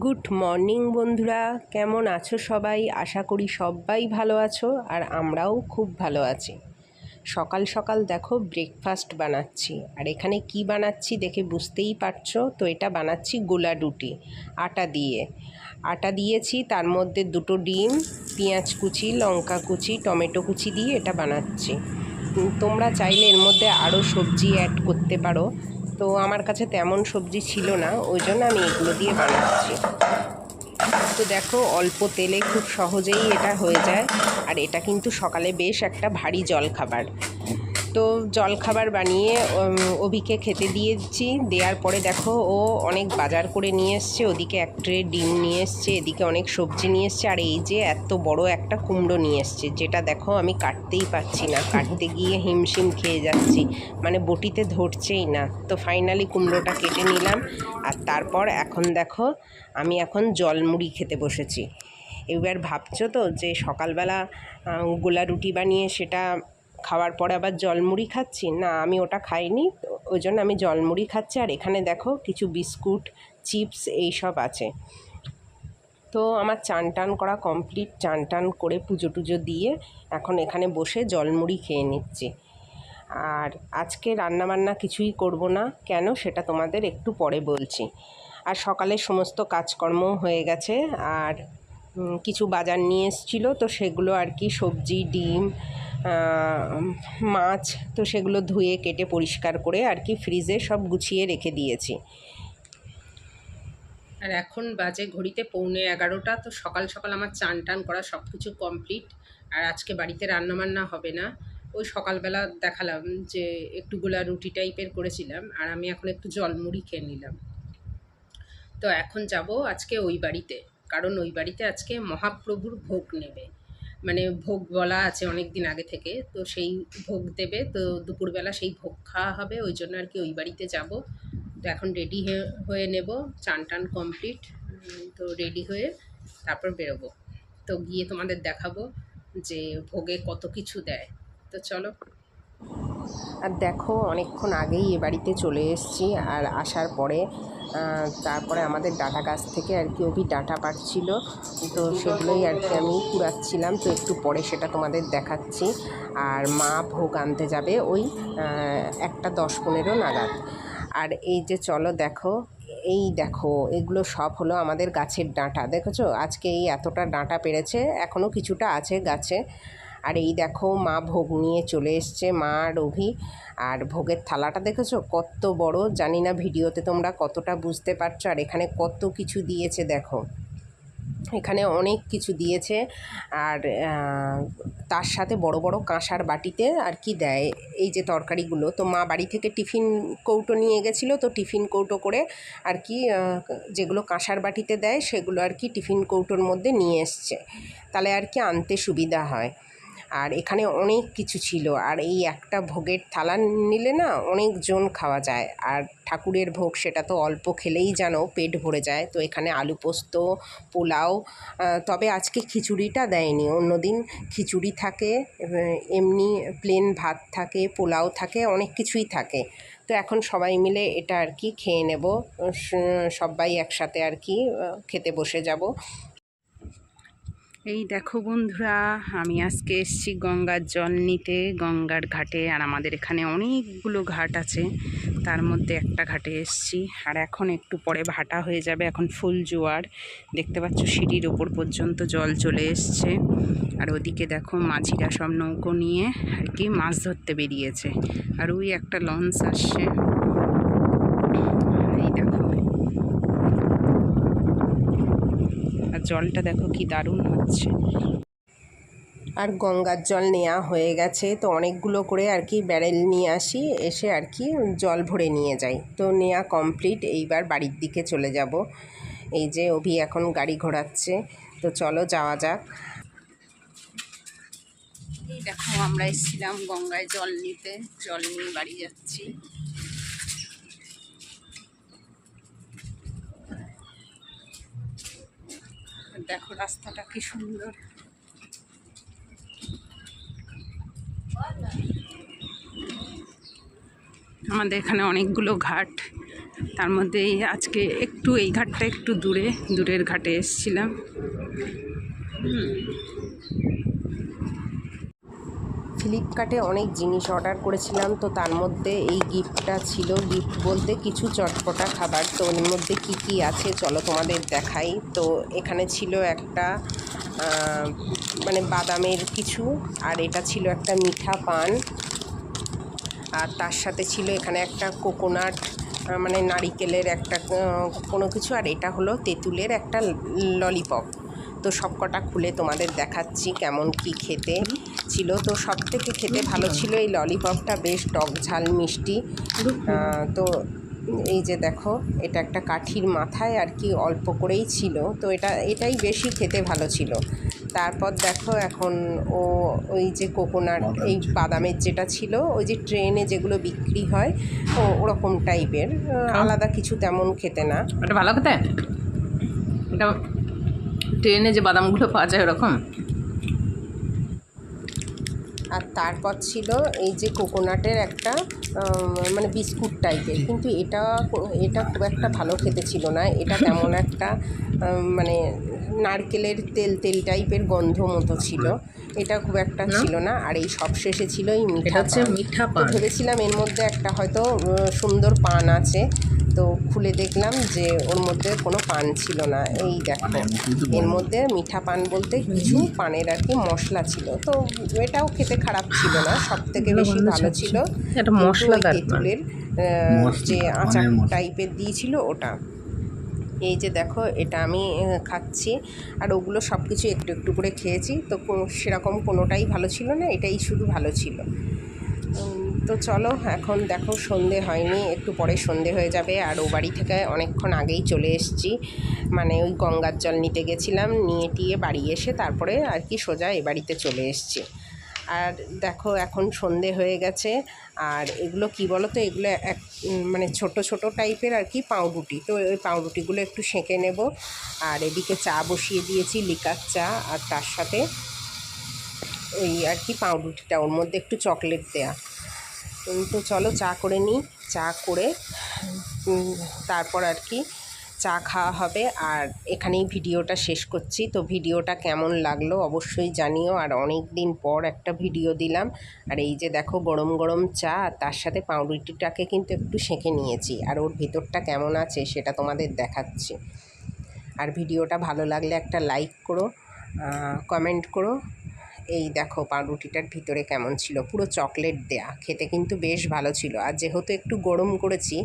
Good morning বন্ধুরা। কেমন আছো সবাই? আশা করি সবাই ভালো আছো আর আমরাও খুব ভালো আছি। সকাল সকাল দেখো ব্রেকফাস্ট বানাচ্ছি। আর এখানে কি বানাচ্ছি দেখে বুঝতেই পারছ? তো এটা বানাচ্ছি গোলা রুটি, আটা দিয়ে। আটা দিয়েছি, তার মধ্যে দুটো ডিম, পেঁয়াজ কুচি, লঙ্কা কুচি, টমেটো কুচি দিয়ে এটা বানাচ্ছি। তোমরা চাইলে এর মধ্যে আরও সবজি অ্যাড করতে পারো। তো আমার কাছে তেমন সবজি ছিল না, ওই জন্য আমি এগুলো দিয়ে বানাচ্ছি। তো দেখো, অল্প তেলে খুব সহজেই এটা হয়ে যায়। আর এটা কিন্তু সকালে বেশ একটা ভারী জলখাবার। তো জলখাবার বানিয়ে অভিকে খেতে দিয়েছি। দেওয়ার পরে দেখো, ও অনেক বাজার করে নিয়ে এসছে। ওদিকে এক ট্রে ডিম নিয়ে এসছে, এদিকে অনেক সবজি নিয়ে এসছে। আর এই যে এত বড় একটা কুমড়ো নিয়ে এসছে, যেটা দেখো আমি কাটতেই পারছি না। কাটতে গিয়ে হিমশিম খেয়ে যাচ্ছি। মানে বটিতে ধরছেই না। তো ফাইনালি কুমড়োটা কেটে নিলাম। আর তারপর এখন দেখো, আমি এখন জলমুড়ি খেতে বসেছি। এবার ভাবছ তো যে সকালবেলা গোলা রুটি বানিয়ে সেটা খাওয়ার পরে আবার জলমুড়ি খাচ্ছি? না, আমি ওটা খাইনি। ওই জন্য আমি জলমুড়ি খাচ্ছি। আর এখানে দেখো কিছু বিস্কুট, চিপস এইসব আছে। তো আমার চান টান করা কমপ্লিট। চান টান করে পুজো টুজো দিয়ে এখন এখানে বসে জলমুড়ি খেয়ে নিচ্ছি। আর আজকে রান্নাবান্না কিছুই করব না। কেন? সেটা তোমাদের একটু পরে বলছি। আর সকালে সমস্ত কাজকর্ম হয়ে গেছে। আর কিছু বাজার নিয়ে এসেছিল। তো সেগুলো আর কি সবজি, ডিম মাছ, তো সেগুলো ধুয়ে, কেটে, পরিষ্কার করে আর কি ফ্রিজে সব গুছিয়ে রেখে দিয়েছি। আর এখন বাজে ঘড়িতে পৌনে এগারোটা, তো সকাল সকাল আমার চান টান করা সব কিছু কমপ্লিট। আর আজকে বাড়িতে রান্নাবান্না হবে না। ওই সকালবেলা দেখালাম যে একটু গোলা রুটি টাইপের করেছিলাম, আর আমি এখন একটু জলমুড়ি খেয়ে নিলাম। তো এখন যাব আজকে ওই বাড়িতে, কারণ ওই বাড়িতে আজকে মহাপ্রভুর ভোগ নেবে। মানে ভোগ বলা আছে অনেক দিন আগে থেকে, তো সেই ভোগ দেবে, তো দুপুরবেলা সেই ভোগ খাওয়া হবে, ওই জন্য আর কি ওই বাড়িতে যাব। তো এখন রেডি হয়ে নেব, চান টান কমপ্লিট তো রেডি হয়ে তারপর বেরোবো। তো গিয়ে তোমাদের দেখাবো যে ভোগে কত কিছু দেয়। তো চলো। আর দেখো, অনেকক্ষণ আগেই এ বাড়িতে চলে এসেছি, আর আসার পরে তারপরে আমাদের ডাটা গাছ থেকে আর কি অভি ডাটা পাচ্ছিল তো সেগুলোই আর কি আমি কুড়াচ্ছিলাম। তো একটু পরে সেটা তোমাদের দেখাচ্ছি। আর মা ভোগ আনতে যাবে ওই একটা দশ পনেরো নাগাদ। আর এই যে চলো দেখো, এই দেখো, এগুলো সব হলো আমাদের গাছের ডাঁটা। দেখেছ? আজকে এই এতটা ডাঁটা পেরেছে এখনও কিছুটা আছে গাছে। আর এই দেখো মা ভোগ নিয়ে চলে এসছে, মা আর অভি আর ভোগের থালাটা দেখেছ? কত বড়। জানি না ভিডিওতে তোমরা কতটা বুঝতে পারছ। আর এখানে কত কিছু দিয়েছে দেখো। এখানে অনেক কিছু দিয়েছে। আর তার সাথে বড় বড় কাঁসার বাটিতে আর কি দেয় এই যে তরকারিগুলো। তো মা বাড়ি থেকে টিফিন কৌটো নিয়ে গেছিল, তো টিফিন কৌটো করে আর কি যেগুলো কাঁসার বাটিতে দেয় সেগুলো আর কি টিফিন কৌটোর মধ্যে নিয়ে এসছে। তাহলে আর কি আনতে সুবিধা হয়। আর এখানে অনেক কিছু ছিল। আর এই একটা ভোগের থালা নিলে না অনেকজন খাওয়া যায়। আর ঠাকুরের ভোগ সেটা তো অল্প খেলেই যেন পেট ভরে যায়। তো এখানে আলু পোস্ত, পোলাও তবে আজকে খিচুড়িটা দেয়নি। অন্যদিন খিচুড়ি থাকে এমনি প্লেন ভাত থাকে, পোলাও থাকে, অনেক কিছুই থাকে। তো এখন সবাই মিলে এটা আর কি খেয়ে নেব। সবাই একসাথে আর কি খেতে বসে যাব। এই দেখো বন্ধুরা, আমি আজকে এসছি গঙ্গার জল নিতে, গঙ্গার ঘাটে, আর আমাদের এখানে অনেকগুলো ঘাট আছে। তার মধ্যে একটা ঘাটে এসেছি, আর এখন একটু পরে ভাটা হয়ে যাবে, এখন ফুল জোয়ার। দেখতে পাচ্ছ সিঁড়ির ওপর পর্যন্ত জল চলে এসছে। আর ওদিকে দেখো মাঝিরা সব নৌকো নিয়ে, আর কি মাছ ধরতে বেরিয়েছে। আর ওই একটা লঞ্চ আসছে এই দেখো আর জলটা দেখো কি দারুণ হচ্ছে। আর গঙ্গার জল নেওয়া হয়ে গেছে তো অনেকগুলো করে আর কি ব্যারেল নিয়ে আসি এসে আর কি জল ভরে নিয়ে যাই। তো নেওয়া কমপ্লিট এইবার বাড়ির দিকে চলে যাব। এই যে অভি এখন গাড়ি ঘোরাচ্ছে তো চলো যাওয়া যাক। এই দেখো আমরা এসেছিলাম গঙ্গায় জল নিতে জল নিয়ে বাড়ি যাচ্ছি। দেখো রাস্তাটা কি সুন্দর। আমাদের এখানে অনেকগুলো ঘাট। তার মধ্যে আজকে একটু এই ঘাটটা একটু দূরে, দূরের ঘাটে এসেছিলাম। ফ্লিপকার্টে অনেক জিনিস অর্ডার করেছিলাম, তো তার মধ্যে এই গিফটটা ছিল। গিফট বলতে কিছু চটপটা খাবার, তো এর মধ্যে কি কি আছে চলো তোমাদের দেখাই। তো এখানে ছিল একটা মানে বাদামের কিছু, আর এটা ছিল একটা মিঠা পান। আর তার সাথে ছিল এখানে একটা কোকোনাট মানে নারিকেলের একটা কোনো কিছু, আর এটা হলো তেঁতুলের একটা ললিপপ। তো সবকটা খুলে তোমাদের দেখাচ্ছি কেমন কি খেতে। ছিল। তো সব থেকে খেতে ভালো ছিল এই ললিপপটা বেশ টক ঝাল মিষ্টি তো এই যে দেখো এটা একটা কাঠির মাথায় আর কি অল্প করেই ছিল। তো এটা এটাই বেশি খেতে ভালো ছিল। তারপর দেখো এখন ও ওই যে কোকোনাট এই বাদামের যেটা ছিল ওই যে ট্রেনে যেগুলো বিক্রি হয় ও ওরকম টাইপের আলাদা কিছু তেমন খেতে না। এটা ভালো খেতে? এটা ট্রেনে যে বাদামগুলো পাওয়া যায় ওরকম? আর তারপর ছিল এই যে কোকোনাটের একটা মানে বিস্কুট টাইপের কিন্তু এটা এটা খুব একটা ভালো খেতে ছিল না। এটা তেমন একটা মানে নারকেলের তেল তেল টাইপের গন্ধ মতো ছিল। এটা খুব একটা ছিল না। আর এই সব শেষে ছিল এই মিঠা হচ্ছে মিঠা ভেবেছিলাম এর মধ্যে একটা হয়তো সুন্দর পান আছে। তো খুলে দেখলাম যে ওর মধ্যে কোনো পান ছিল না। এই দেখো এর মধ্যে মিঠা পান বলতে কিছু পানের আর কি মশলা ছিল। তো এটাও খেতে খারাপ ছিল না সব থেকে বেশি ভালো ছিল। মশলাদার তেঁতুলের যে আচার টাইপের দিয়েছিল ওটা। এই যে দেখো এটা আমি খাচ্ছি। আর ওগুলো সব কিছু একটু একটু করে খেয়েছি। তো সেরকম কোনোটাই ভালো ছিল না এটাই শুধু ভালো ছিল। তো চলো, এখন দেখো সন্ধে হয়নি, একটু পরে সন্ধে হয়ে যাবে। আর ও বাড়ি থেকে অনেকক্ষণ আগেই চলে এসেছি। মানে ওই গঙ্গার জল নিতে গেছিলাম, নিয়ে টিয়ে বাড়ি এসে তারপরে আর কি সোজা এ বাড়িতে চলে এসেছি। আর দেখো, এখন সন্ধে হয়ে গেছে। আর এগুলো কি বলো তো এগুলো এক মানে ছোট ছোট টাইপের আর কি পাউরুটি। তো ওই পাউরুটিগুলো একটু সেঁকে নেব। আর এদিকে চা বসিয়ে দিয়েছি, লিকার চা। আর তার সাথে ওই আর কি পাউরুটিটা, ওর মধ্যে একটু চকলেট দেয়া। তো চলো চা করে নিই। চা করে তারপর আর কি চা খাওয়া হবে। আর এখানেই ভিডিওটা শেষ করছি। তো ভিডিওটা কেমন লাগল অবশ্যই জানিও। আর অনেক দিন পর একটা ভিডিও দিলাম। আর এই যে দেখো গরম গরম চা, আর তার সাথে পাউরুটিটাকে কিন্তু একটু সেঁকে নিয়েছি। আর ওর ভেতরটা কেমন আছে সেটা তোমাদের দেখাচ্ছি। আর ভিডিওটা ভালো লাগলে একটা লাইক করো কমেন্ট করো। এই দেখো পাউরুটিটার ভিতরে কেমন ছিল? পুরো চকলেট দেয়া। খেতে কিন্তু বেশ ভালো ছিল। আর যেহেতু একটু গরম করেছি